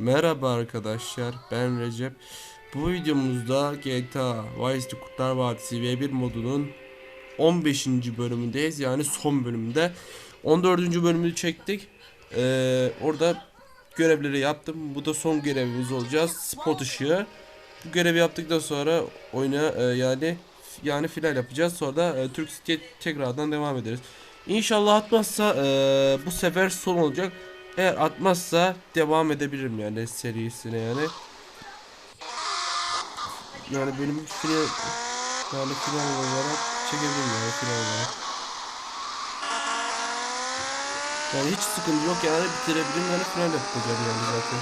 Merhaba arkadaşlar ben Recep. Bu videomuzda GTA Vice City Kurtlar Vadisi V1 modunun 15. bölümündeyiz yani son bölümünde. 14. bölümünü çektik. Ee, orada görevleri yaptım. Bu da son görevimiz olacağız. Spot ışığı. Bu görevi yaptıktan sonra oyuna e, yani yani final yapacağız. Sonra da e, Türk City'ye tekrardan devam ederiz. İnşallah atmazsa e, bu sefer son olacak. Eğer atmazsa devam edebilirim yani serisine yani. Yani benim final yani final olarak çekebilirim yani final olarak. Yani hiç sıkıntı yok yani bitirebilirim yani final yapacağım yani zaten.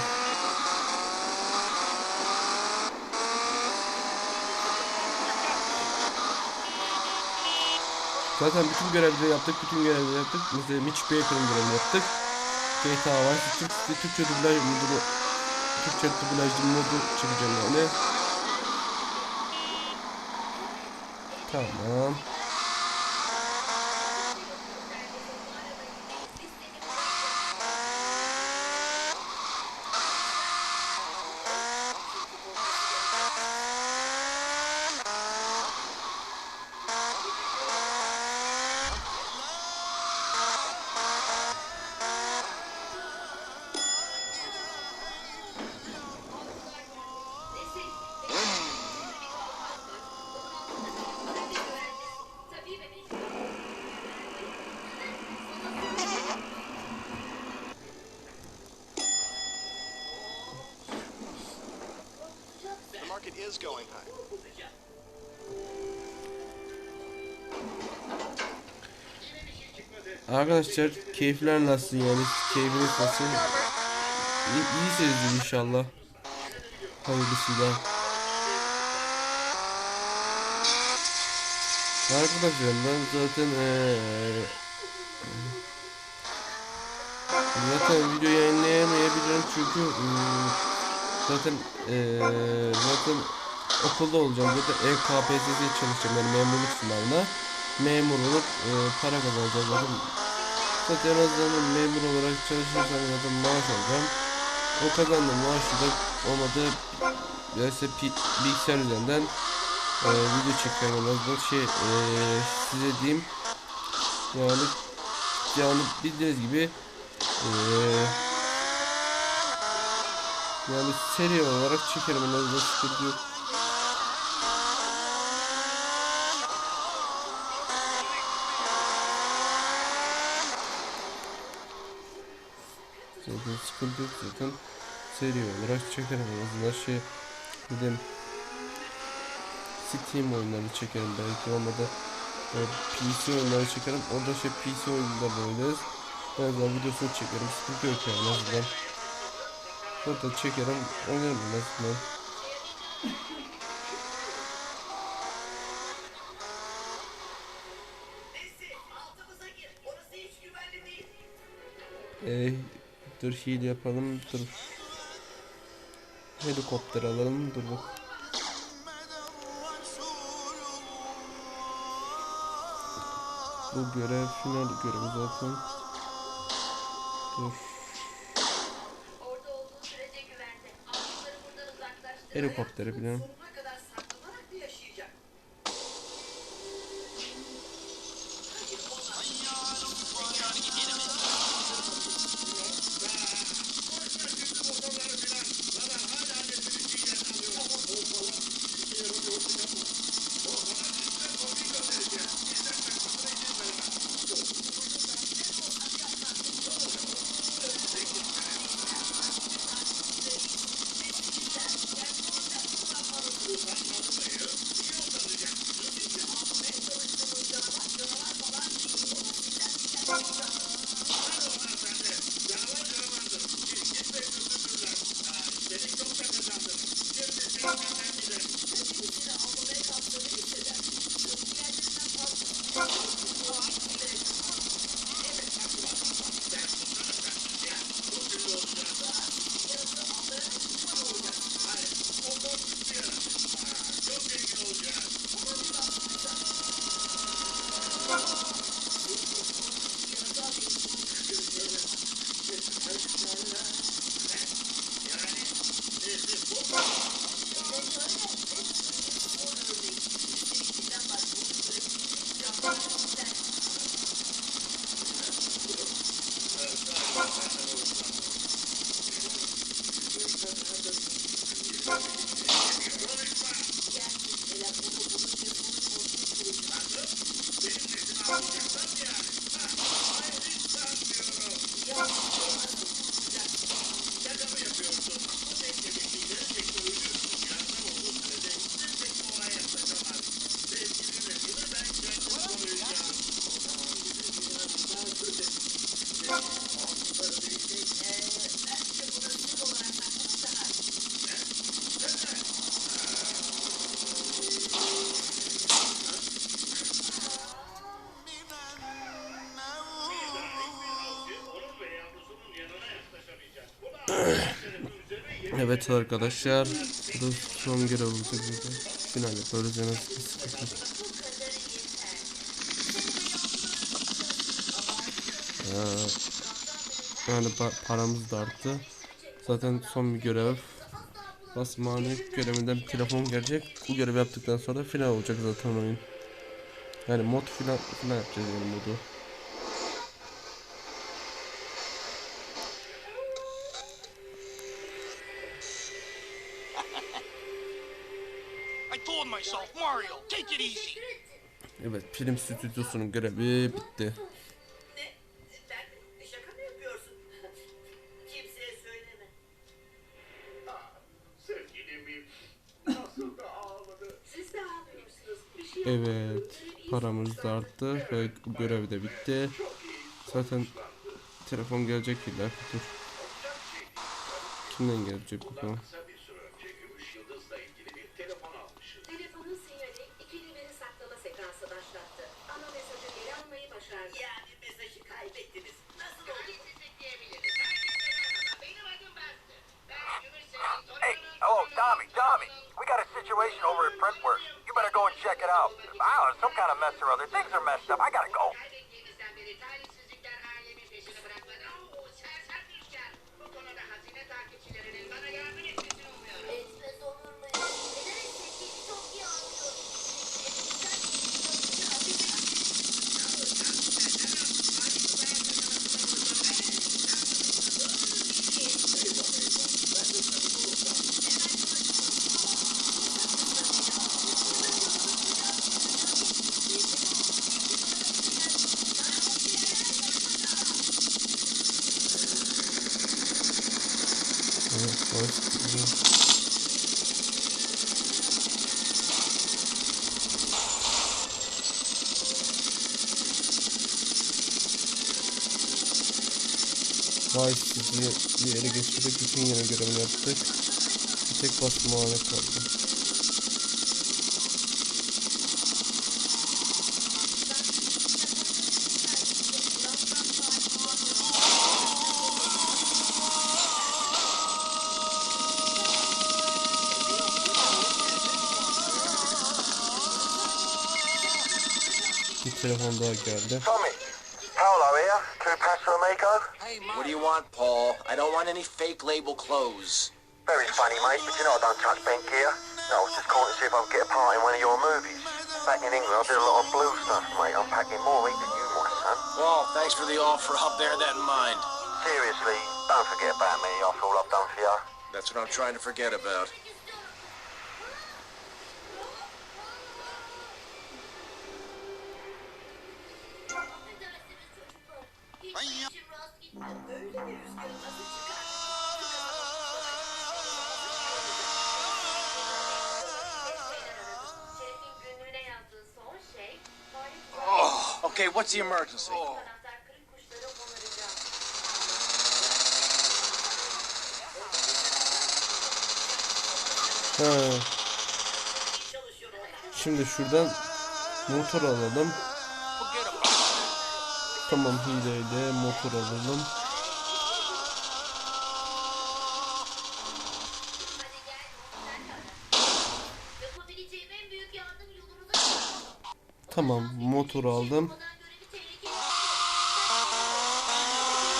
Zaten bütün görevleri yaptık, bütün görevleri yaptık. Mesela Mitch Baker'ın görevini yaptık. GTA var. Türk, Türkçe dublaj modu Türkçe dublajlı modu çekeceğim yani. Tamam. Arkadaşlar keyifler nasıl yani? Keyfiniz nasıl? İyi, iyisinizdir inşallah. Hayırlısıyla. Arkadaşlar ben zaten eee zaten video yayınlayamayabilirim çünkü ıı, zaten eee zaten okulda olacağım zaten EKPSS'ye çalışacağım yani memurluk sınavına memur olup e, para kazanacağım zaten zaten en azından memur olarak çalışırsam zaten maaş alacağım o kazandığım maaşı da olmadı pi- bilgisayar üzerinden e, video çekiyorum en azından. Şey e, size diyeyim. Yani yani bildiğiniz gibi e, yani seri olarak çekerim en azından. Sıkıntı yok Zaten sıkıntı yok zaten. Seri olarak çekerim en azından şey dedim. Steam oyunları çekerim belki olmadı e, PC oyunları çekerim. Orada şey PC oyunları oynarız en azından videosunu çekerim sıkıntı yok yani en azından. Zaten çekerim oynarım en azından. Neyse dur heal yapalım dur. Helikopter alalım dur bak. Bu görev final görevi zaten. Dur. Helikoptere binelim Evet arkadaşlar. Bu son görev olacak burada. Final yapıyoruz en az yani pa- paramız da arttı. Zaten son bir görev. Basmane görevinden bir telefon gelecek. Bu görevi yaptıktan sonra final olacak zaten oyun. Yani mod final, final yapacağız yani modu. de ağlıyorsunuz. Bir şey Evet paramız da arttı ve bu görev de bitti. Zaten telefon gelecek illa dur. Kimden gelecek bakalım. You better go and check it out. I don't know, some kind of mess or other. Things are messed up. I gotta go. Bir yere geçirdik. Bütün yeni görevini yaptık. Bir tek basma anı kaldı. Bir telefon daha geldi. What do you want, Paul? I don't want any fake label clothes. Very funny, mate, but you know I don't touch pink gear. No, I was just calling to see if I could get a part in one of your movies. Back in England, I did a lot of blue stuff, mate. I'm packing more ink than you, my son. Well, thanks for the offer. I'll bear that in mind. Seriously, don't forget about me after all I've done for you. That's what I'm trying to forget about. Oh, okay, what's the emergency? Onaracağım. Ha, şimdi şuradan motor alalım. Tamam hileyle motor alalım. Tamam motor aldım.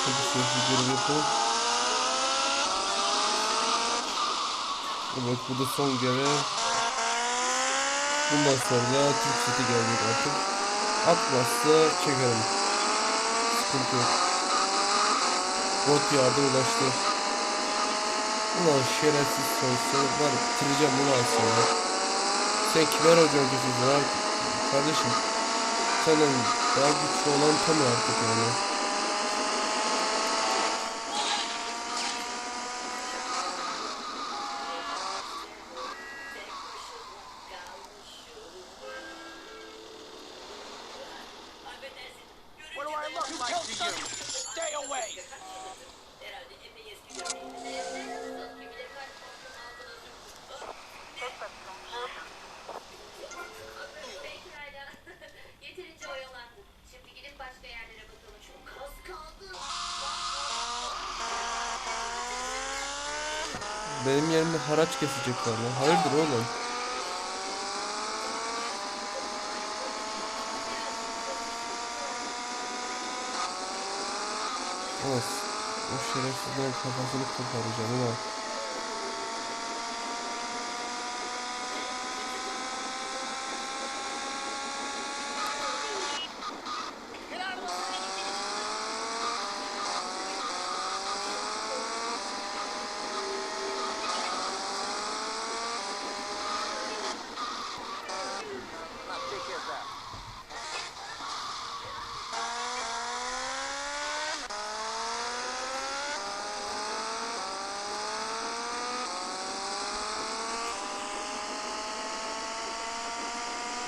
Hadi şöyle görev yapalım. Evet bu da son görev. Bundan sonra Türk seti gelecek artık. Atmazsa çekerim. Sıkıntı yok. Bot yardım ulaştı. Ulan şerefsiz soysa var bitireceğim bunu aslında. Sen kime racon kesiyorsun abi? Kardeşim. Senden daha güçlü olan tam artık yani. Haraç kesecekler lan. Hayırdır oğlum? Of. O şerefsizlerin kafasını koparacağım ulan.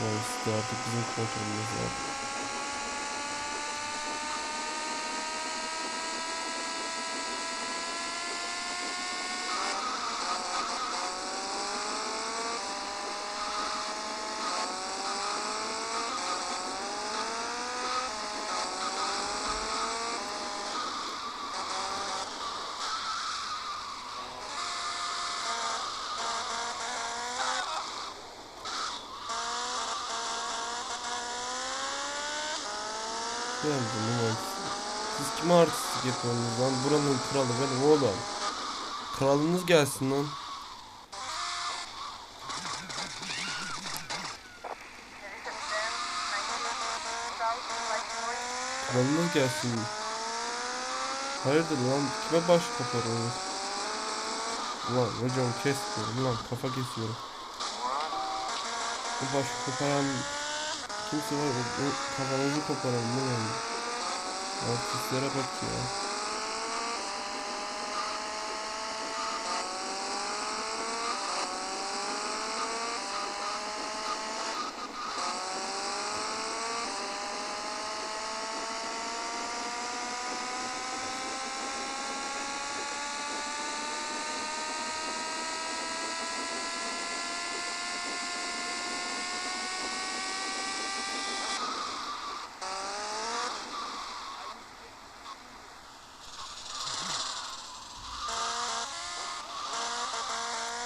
Işte artık bizim kontrolümüz var. Geldim ulan. Siz kime artistlik yapıyorsunuz lan? Buranın kralı benim oğlum. Kralınız gelsin lan. Kralınız gelsin. Hayırdır lan? Kime baş koparıyorsunuz? Ulan hocam kes diyorum lan kafa kesiyorum. Bu baş koparan kimse var o, o kafanızı koparan ne yani? Artistlere bak ya.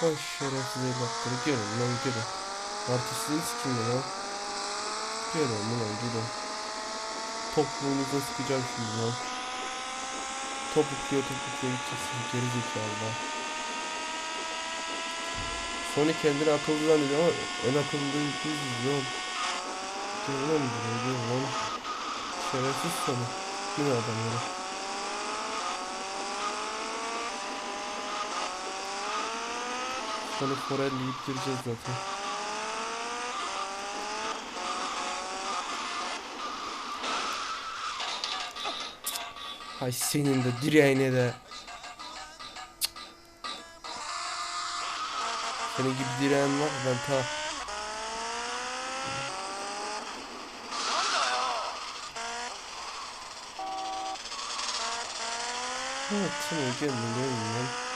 Ay şerefsiz evlatları gelin lan gelin. Artistliğini sikin lan. Gelin ulan gelin. Topluğunuza sıkacağım şimdi lan. Topukluya topukluya gideceksin geri zekalı Sony kendini akıllı zannediyor ama en akıllı değil lan. Gel lan buraya gel lan. Şerefsiz Sony. Yine adamları. Sony Forelli'yi ittireceğiz zaten. Hay senin de direğine de. Senin gibi direğin var ben ta. Evet, tamam gelin gelin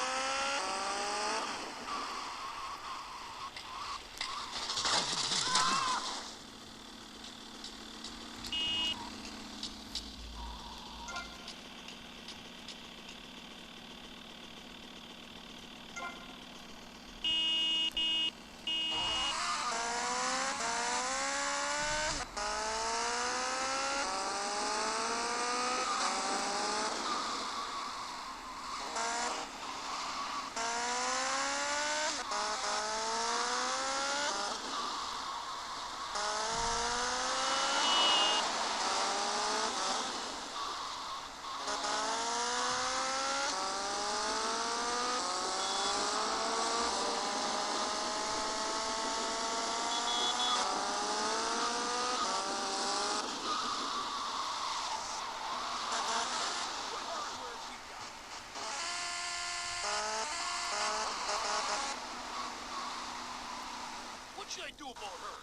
Should I do about her?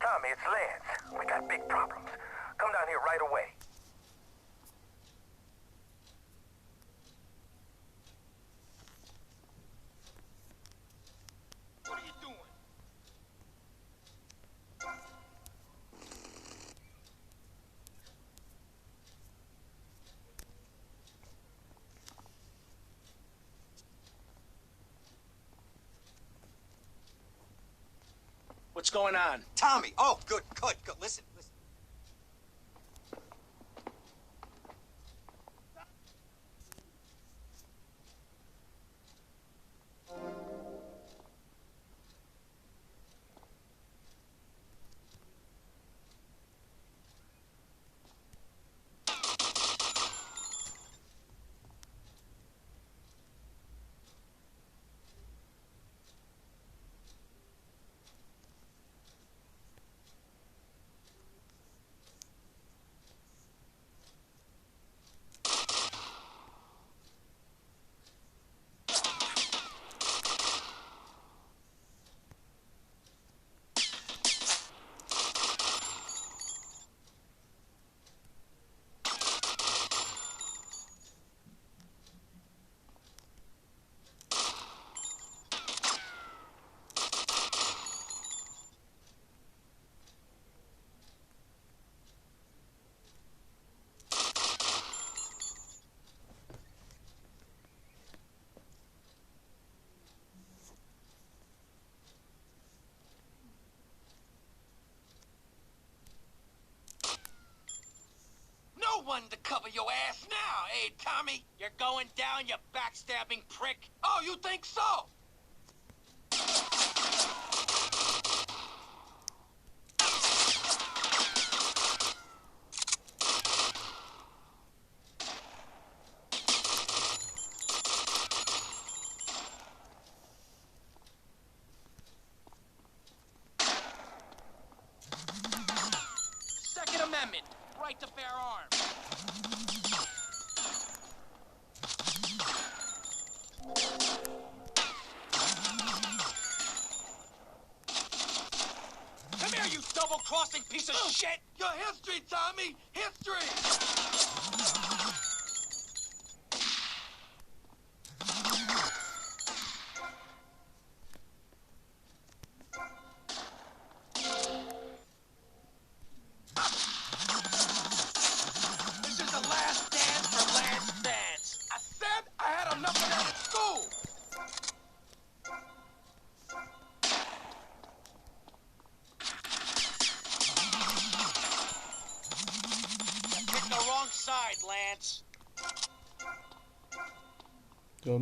Tommy, it's Lance. We got big problems. Come down here right away. What's going on? Tommy. Oh, good, good, good. Listen, listen. No one to cover your ass now, eh, Tommy? You're going down, you backstabbing prick. Oh, you think so? Second Amendment, right to bear arms. Come here, you double-crossing piece of shit!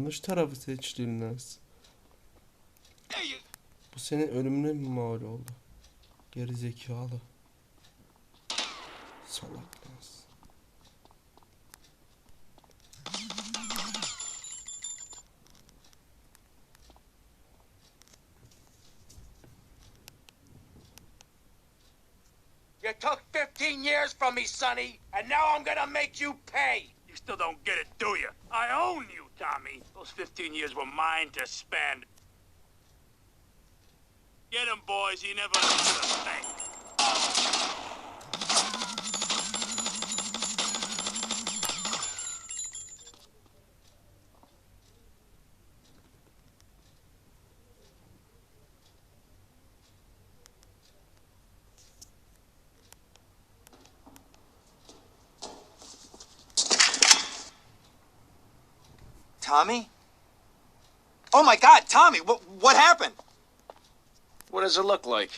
Yanlış tarafı seçtin Lens. There you Bu senin ölümüne mi mal oldu? Geri zekalı. Salak Lens. You took 15 years from me, Sonny, and now I'm gonna make you pay. You still don't get it, do you? I own you, Tommy. Those 15 years were mine to spend. Get him, boys. He never understood a thing. Tommy? Oh my God, Tommy! What what happened? What does it look like?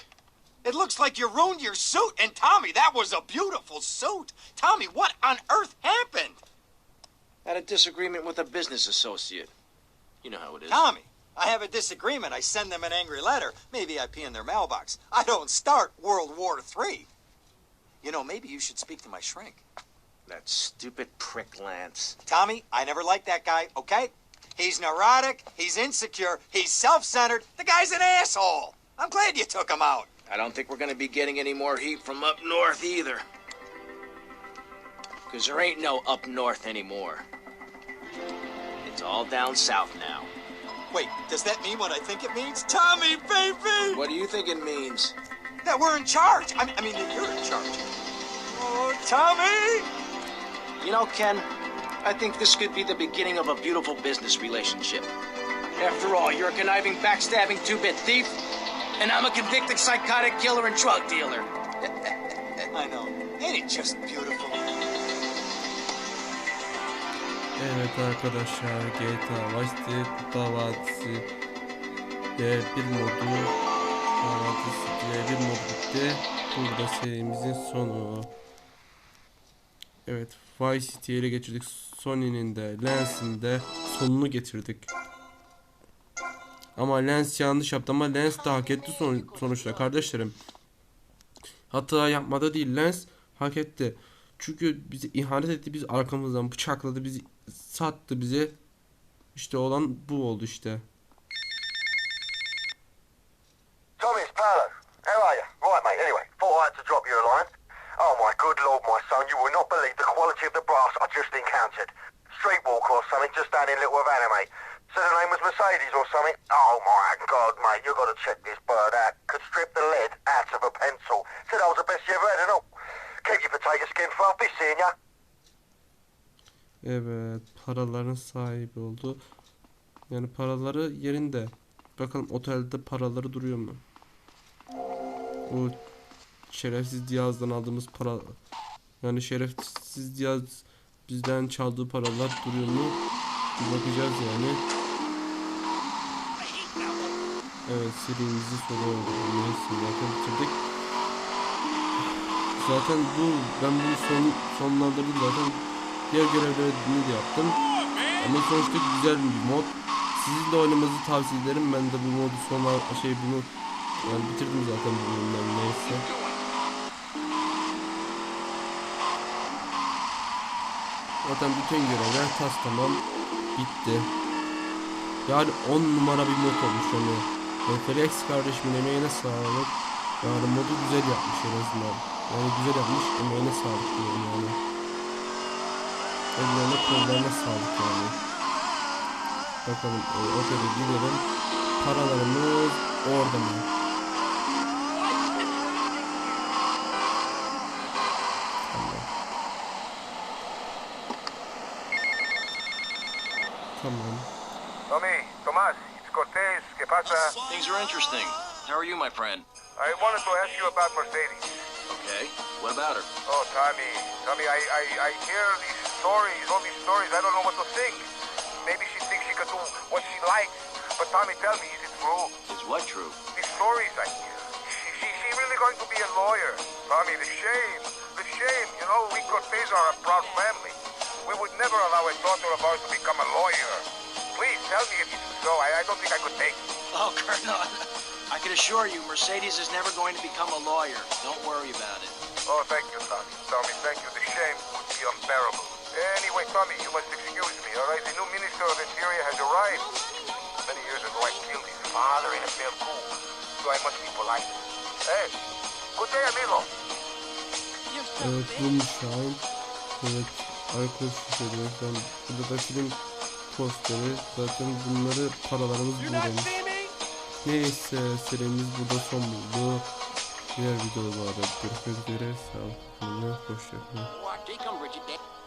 It looks like you ruined your suit. And Tommy, that was a beautiful suit. Tommy, what on earth happened? Had a disagreement with a business associate. You know how it is. Tommy, I have a disagreement. I send them an angry letter. Maybe I pee in their mailbox. I don't start World War III. You know, maybe you should speak to my shrink. That stupid prick, Lance. Tommy, I never liked that guy, okay? He's neurotic, he's insecure, he's self centered. The guy's an asshole. I'm glad you took him out. I don't think we're gonna be getting any more heat from up north either. Because there ain't no up north anymore. It's all down south now. Wait, does that mean what I think it means? Tommy, baby! What do you think it means? That we're in charge. I mean, I mean that you're in charge. Oh, Tommy! You know, Ken, I think this could be the beginning of a beautiful business relationship. After all, you're a conniving, backstabbing two-bit thief, and I'm a convicted psychotic killer and drug dealer. I know. Ain't it just beautiful? Evet arkadaşlar GTA Vice City Kurtlar Vadisi ve bir modu Vadisi diye bir mod bitti. Burada serimizin sonu. Evet, Vice City'yi ele geçirdik. Sony'nin de, Lens'in de sonunu getirdik. Ama Lens yanlış yaptı ama Lens de hak etti son, sonuçta kardeşlerim. Hata yapmadı değil Lens hak etti. Çünkü bizi ihanet etti, biz arkamızdan bıçakladı, bizi sattı bize. İşte olan bu oldu işte. Tommy, it's Paolo. How are you? Right, mate, anyway, thought I had to drop you a line. Oh my good lord, my son, you will not believe the quality of the brass I just encountered. Streetwalk or something just down in Little Havana, mate. Said her name was Mercedes or something. Oh my god, mate, you got to check this bird out. Could strip the lead out of a pencil. Said I was the best you ever had and all. Keep your potato skin for seeing ya. Evet, paraların sahibi oldu. Yani paraları yerinde. Bakalım otelde paraları duruyor mu? Bu şerefsiz Diyaz'dan aldığımız para yani şerefsiz Diyaz bizden çaldığı paralar duruyor mu? Bir bakacağız yani. Evet serimizi soruyor. Neyse zaten bitirdik. Zaten bu ben bunu son sonlandırdım zaten. Diğer görevlerini de yaptım. Ama sonuçta güzel bir mod. Sizin de oynamanızı tavsiye ederim. Ben de bu modu sona şey bunu yani bitirdim zaten bu bölümden neyse. Zaten bütün görevler tas tamam bitti. Yani 10 numara bir mod olmuş. Yani Felix kardeşimin emeğine sağlık. Yani modu güzel yapmış en azından. Yani güzel yapmış emeğine sağlık diyorum yani. Ellerine kollarına sağlık yani. Bakalım e, otele gidelim. Paralarımız orada mı? ¿Qué pasa? Things are interesting. How are you, my friend? I wanted to ask you about Mercedes. Okay. What about her? Oh, Tommy, Tommy, I, I, I hear these stories, all these stories. I don't know what to think. Maybe she thinks she can do what she likes. But Tommy, tell me, is it true? Is what true? These stories I hear. She, she, she really going to be a lawyer? Tommy, the shame, the shame. You know, we Cortez are a proud family. We would never allow a daughter of ours to become a lawyer. Please tell me if it's so. I, I don't think I could take it. Oh, Colonel, I can assure you, Mercedes is never going to become a lawyer. Don't worry about it. Oh, thank you, Tommy. Tommy, thank you. The shame would be unbearable. Anyway, Tommy, you must excuse me, all right? The new Minister of Interior has arrived. Many years ago, I killed his father in a failed coup, so I must be polite. Hey, good day, amigo. Evet bulmuş Şahin. Evet alkol şişeleri falan. Burada da film posteri. Zaten bunları paralarımız buradaymış. Neyse serimiz burada son buldu. Diğer videolarda görüşmek üzere. Sağlıklı kalın. Hoşçakalın.